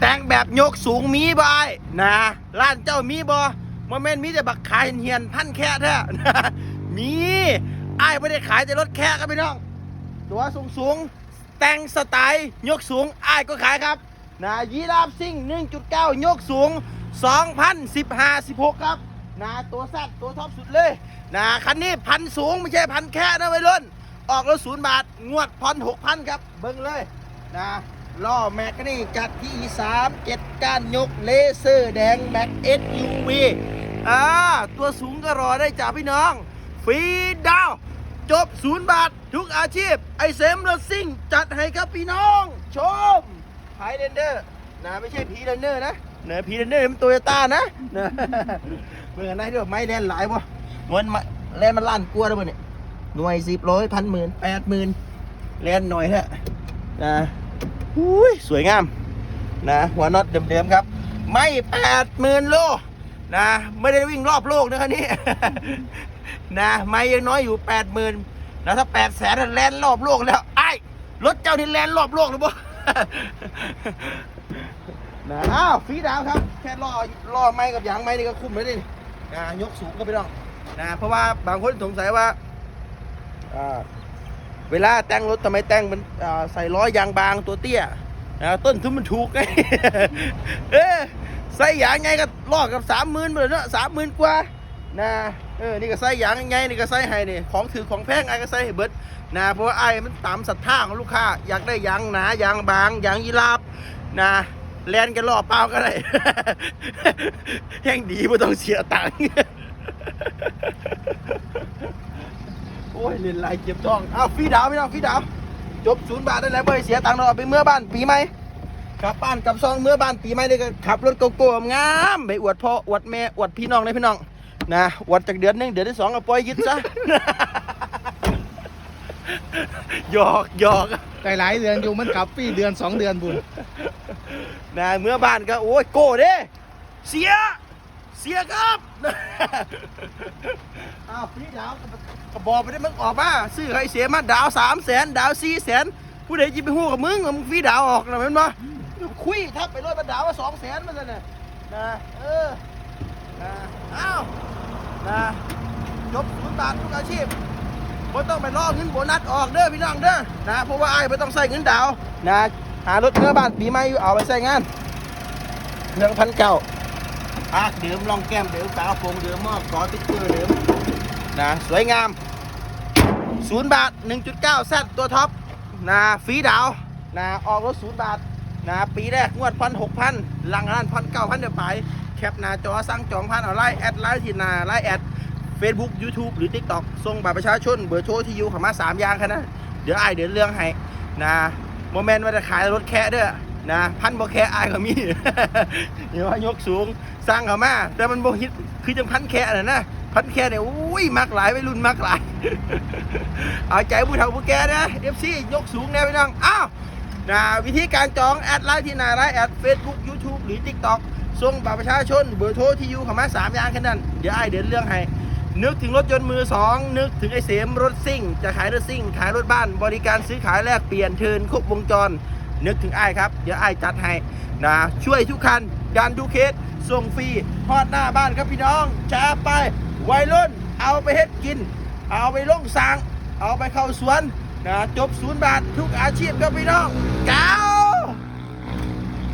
แต่งแบบยกสูงมีบายนะร้านเจ้ามีบอโมเมนต์มีแต่บักขายเฮียนพันแค่แท้นะมีไอ้ไม่ได้ขายแต่รถแค่ครับพี่น้อง ตัวสูงสูงๆแต่งสไตล์ยกสูงไอ้ก็ขายครับนะยีราฟซิ่ง 1.9 ยกสูง 2,015 16 ครับนะตัวแซดตัวท็อปสุดเลยนะคันนี้พันสูงไม่ใช่พันแค่นะไว้รุ่นออกรถศูนย์บาท งวดพอนหกพันครับ เบิ้งเลยนะ ล้อแม็กนี่จัดที่สามเจ็ดก้านยกเลเซอร์แดงแม็ก SUV อ่าตัวสูงก็รอได้จ้าพี่น้อง ฟรีดาว จบศูนย์บาท ทุกอาชีพ ไอเซมรถซิ่ง จัดให้ครับพี่น้อง ชมไฮเดนเดอร์นะไม่ใช่พีเดนเดอร์นะเนอพีเดนเดอร์มันโตโยต้านะนะเมื่อไหร่ที่แบบไม่แลนหลายบ่มันมาแลนมันล้านกลัวแล้วบ่เนี่ยหน่วยสิบร้อยพันหมื่นแปดหมื่นเล่นหน่อยฮะนะ อุ้ยสวยงามนะหัวน็อตเดิมๆครับ ไม่แปดหมื่นโลนะไม่ได้วิ่งรอบโลกนะครับนี่นะไม่ยังน้อยอยู่แปดหมื่นนะถ้าแปดแสนแลนรอบโลกแล้วไอ้รถเจ้านี่แลนรอบโลกหรือเปล่านะอ้าวฟีดาวครับ แค่ล่อล่อไม้กับยางไม้นี่ก็คุ้มแล้วดินะยกสูงก็ไม่ต้องนะเพราะว่าบางคนสงสัยว่าอ่า เวลาแต่งรถทำไมแต่งมันใส่ล้อยางบางตัวเตี้ยนะต้นทุนมันถูกไงเออใส่ยางไงก็ลอกกับสามหมื่นเลยเนาะสามหมื่นกว่านะเออนี่ก็ใส่ยางไงนี่ก็ใส่ให้นี่ของถือของแพงไอ้ก็ใส่ให้เบิดนะเพราะว่าไอ้มันตามศรัทธาของลูกค้าอยากได้ยางหนายางบางยางยีราบนะแลนกันรอบเปล่าก็ได้แห้งดีไม่ต้องเสียตังค์ อ้ยเล่นลายเก็บทองอ้าวฟรีดาวพี่น้องฟรีดาวจบศูนย์บาทได้แล้วเบยเสียตังค์เราไปเมื่อบ้านปีใหม่กลับบ้านกลับซองเมื่อบ้านปีใหม่เลยก็ขับรถโกโก้งามไปอวดพ่ออวดแม่อวดพี่น้องเลยพี่น้องนะอวดจากเดือนหนึงเดือนที่สองก็ปล่อยยึดซะหยอกหยอกไกลหลายเดือนอยู่มันขับปีเดือนสองเดือนบุญนะเมื่อบ้านก็โอ้ยโก้เด้เสียเสียครับ อ้าวพี่ดาวกระบอกไปได้มึงออกมาซื้อใครเสียมาดาวสามแสนดาวสี่แสนผู้ใดจะไปหู้กับมึงมึงพี่ดาวออกนะเห็นปะคุยทับไปรถมาดาวว่าสองแสนมาซะเนี่ยนะเออนะอ้าวนะจบทุนบาทุกอาชีพไม่ต้องไปรอเงินโบนัสออกเด้อพี่น้องเด้อนะเพราะว่าไอ้ไม่ต้องใส่เงินดาวนะหารถเมื่อบ้านปีใหม่อยู่เอาไปใส่งานเรื่องพันเก้า ปากเดิมรองแก้มเดิมฝากระโปรงเดิมมอบกอติ๊กเกอร์เดิมนะสวยงามศูนย์บาท 1.9แซดตัวท็อปนะฟีดาวนะออกรถศูนย์บาทนะปีแรกงวดพันหกพันหลังนั้นพันเก้าพันเดี๋ยวไปแคปหน้าจอสั่งจองพันเอาไลน์แอดไลน์ทีนาไลน์แอด Facebook YouTube หรือ TikTok ส่งบัตรประชาชน เบอร์โทรที่อยู่ขามาสามอย่างแค่นั้นเดี๋ยวไอเดี๋ยวเรื่องให้นะโมเมนต์ว่าจะขายรถแค่เด้อ นะพันบ่แค่ไอายก็มีเดี๋ยวว่ายกสูงสร้างเขามาแต่มันบ่ฮิตคือจังพันแค่น่ะนะพันแค่เนี่ยอุ้ยมักหลายวัยรุ่นมักหลาย เอาใจผู้เฒ่าผู้แก่นะ FC ยกสูงแน่พี่น้องอ้าวนะวิธีการจองแอดไลน์ที่หนาไลน์แอด Facebook YouTube หรือ TikTok ส่งบัตรประชาชนเบอร์โทรที่อยู่เขามาสามอย่างแค่นั้นเดี๋ยวไอเดินเรื่องให้นึกถึงรถยนต์มือสองนึกถึงไอเสมรถซิ่ง จะขายรถซิ่ง ขายรถบ้าน บริการซื้อขายแลกเปลี่ยนเทิร์นครบวงจร นึกถึงไอ้ครับ เดี๋ยวไอ้จัดให้นะช่วยทุกคันดันทุกเคสส่งฟรีพอดหน้าบ้านครับพี่น้องแชร์ไปวัยรุ่นเอาไปเฮ็ดกิน เอาไปลงสาง เอาไปเข้าสวนนะจบศูนย์บาททุกอาชีพครับพี่น้องก้าว